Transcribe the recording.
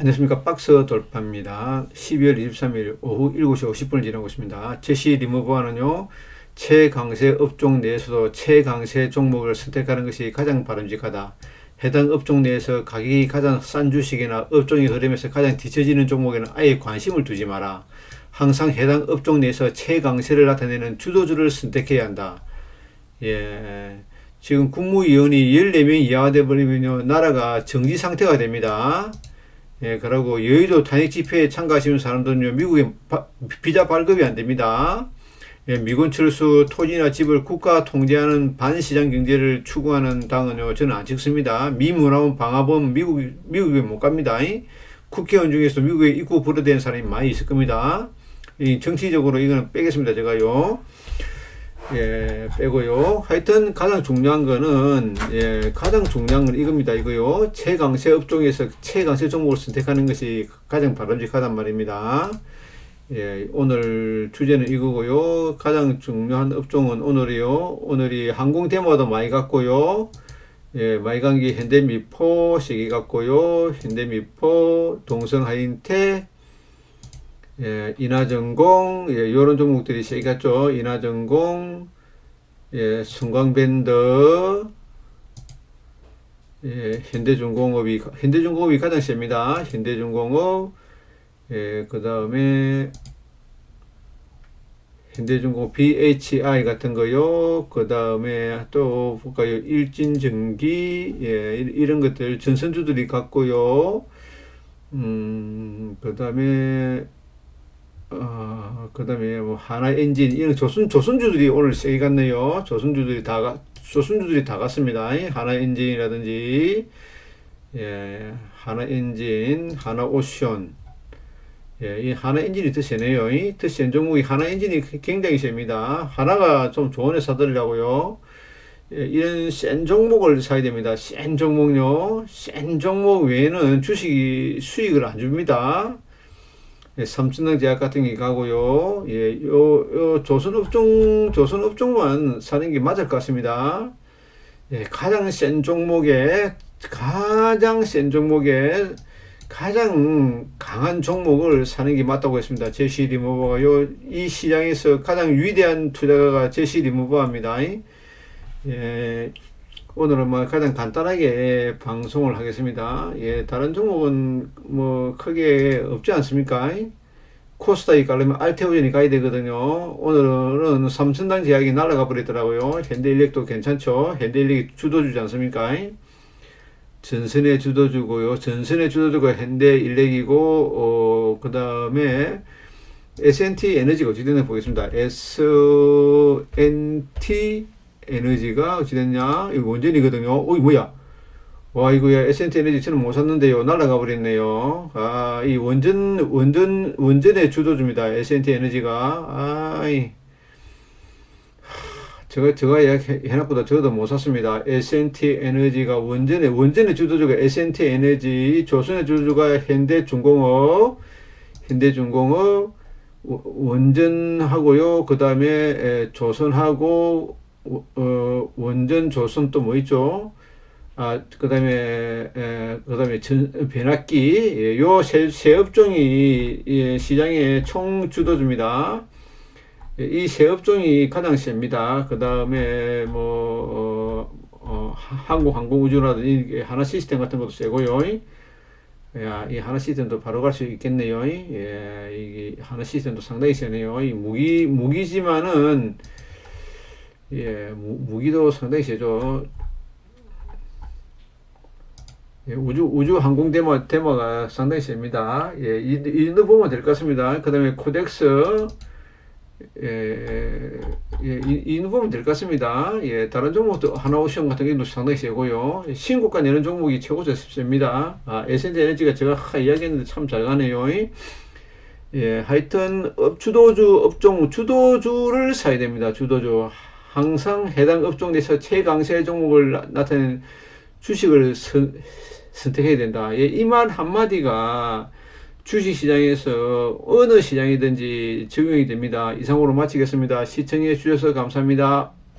안녕하십니까 박스 돌파입니다. 12월 23일 오후 7시 50분을 지나고 있습니다. 제시 리무버는요 최강세 업종 내에서도 최강세 종목을 선택하는 것이 가장 바람직하다. 해당 업종 내에서 가격이 가장 싼 주식이나 업종의 흐름에서 가장 뒤처지는 종목에는 아예 관심을 두지 마라. 항상 해당 업종 내에서 최강세를 나타내는 주도주를 선택해야 한다. 예. 지금 국무위원이 14명 이하가 되버리면요, 나라가 정지 상태가 됩니다. 예, 그러고 여의도 탄핵 집회에 참가하시는 사람들은요, 미국에 바- 비자 발급이 안 됩니다. 예, 미군 철수, 토지나 집을 국가 통제하는 반시장 경제를 추구하는 당은요, 저는 안 찍습니다. 미문화원 방화범 미국, 미국에 못 갑니다. 이? 국회의원 중에서 미국에 입국 불어대는 사람이 많이 있을 겁니다. 이 정치적으로 이거는 빼겠습니다, 제가요. 예, 빼고요. 하여튼 가장 중요한 거는 예, 가장 중요한 건 이겁니다. 이거요. 최강세 업종에서 최강세 종목을 선택하는 것이 가장 바람직하단 말입니다. 예, 오늘 주제는 이거고요. 가장 중요한 업종은 오늘이요. 오늘이 항공 테마도 많이 갔고요. 예, 많이 간게 현대미포 시기 갔고요. 현대미포, 동성하인텍, 예, 인하전공, 예, 요런 종목들이 세게 갔죠. 인하전공, 예, 순광밴더, 예, 현대중공업이, 현대중공업이 가장 셉니다. 현대중공업, 예, 그 다음에, 현대중공업 BHI 같은 거요. 그 다음에 또 볼까요? 일진전기, 예, 이- 이런 것들 전선주들이 갔고요. 음, 그 다음에, 어, 그 다음에 뭐 하나 엔진 이런 조선 조선주들이 오늘 세게 갔네요. 조선주들이 다 가, 조선주들이 다 갔습니다. 하나 엔진이라든지 예, 하나 엔진, 하나 오션. 예, 이 하나 엔진이 더 세네요. 이더센 종목이 하나 엔진이 굉장히 셉니다. 하나가 좀 좋은 회사 들으려고요. 예, 이런 센 종목을 사야 됩니다. 센 종목요. 센 종목 외에는 주식이 수익을 안 줍니다. 예, 삼천당 제약 같은 게 가고요. 예, 요, 요 조선업종, 조선업종만 사는 게 맞을 것 같습니다. 예, 가장 센 종목에, 가장 센 종목에, 가장 강한 종목을 사는 게 맞다고 했습니다. 제시 리무버가 요, 이 시장에서 가장 위대한 투자가가 제시 리무버입니다. 예, 오늘은 뭐 가장 간단하게 방송을 하겠습니다. 예, 다른 종목은 뭐 크게 없지 않습니까? 코스닥이 가려면 알테오젠이 가야 되거든요. 오늘은 삼천당 제약이 날아가 버리더라고요. 현대인력도 괜찮죠. 현대인력이 주도주지 않습니까? 전선의 주도주고요. 전선의 주도주가 현대인력이고, 어, 그 다음에 S&T 에너지가 어떻게 되나 보겠습니다. S&T 에너지가 어찌 됐냐? 이거 원전이거든요. 어, 이 뭐야? 와, 이거야. S&T 에너지 저는 못 샀는데요. 날아가 버렸네요. 아, 이 원전, 원전, 원전의 주도주입니다. S&T 에너지가. 아이. 하, 제가, 제가 예약해놨보다 저도 못 샀습니다. S&T 에너지가 원전의, 원전의 주도주가 S&T 에너지, 조선의 주도주가 현대중공업, 현대중공업, 워- 원전하고요. 그 다음에 조선하고 워- 어, 원전 조선 또 뭐 있죠? 아, 그 다음에 그 다음에 전 변압기 예, 요 세 세 업종이 예, 시장의 총 주도주입니다. 예, 이세 업종이 가장 셉니다. 그 다음에 뭐 어, 어, 한국 항공우주라든지 하나 시스템 같은 것도 세고요. 야, 이 하나 시스템도 바로 갈 수 있겠네요. 예, 이게 하나 시스템도 상당히 세네요. 이 무기, 무기지만은, 예, 무, 무기도 상당히 세죠. 예, 우주, 우주 항공 테마, 테마가 상당히 셉니다. 예, 이, 이 정도 보면 될 것 같습니다. 그 다음에 코덱스, 예, 예, 이, 이 정도 보면 될 것 같습니다. 예, 다른 종목도 하나오션 같은 경우도 상당히 세고요. 신고가 내는 종목이 최고조 셉니다. 아, 에센트 에너지가 제가 하, 이야기했는데 참 잘 가네요. 예, 하여튼 업 주도주 업종 주도주를 사야 됩니다. 주도주 항상 해당 업종 내에서 최강세 종목을 나- 나타내는 주식을 선, 선택해야 된다. 예, 이말 한마디가 주식 시장에서 어느 시장이든지 적용이 됩니다. 이상으로 마치겠습니다. 시청해 주셔서 감사합니다.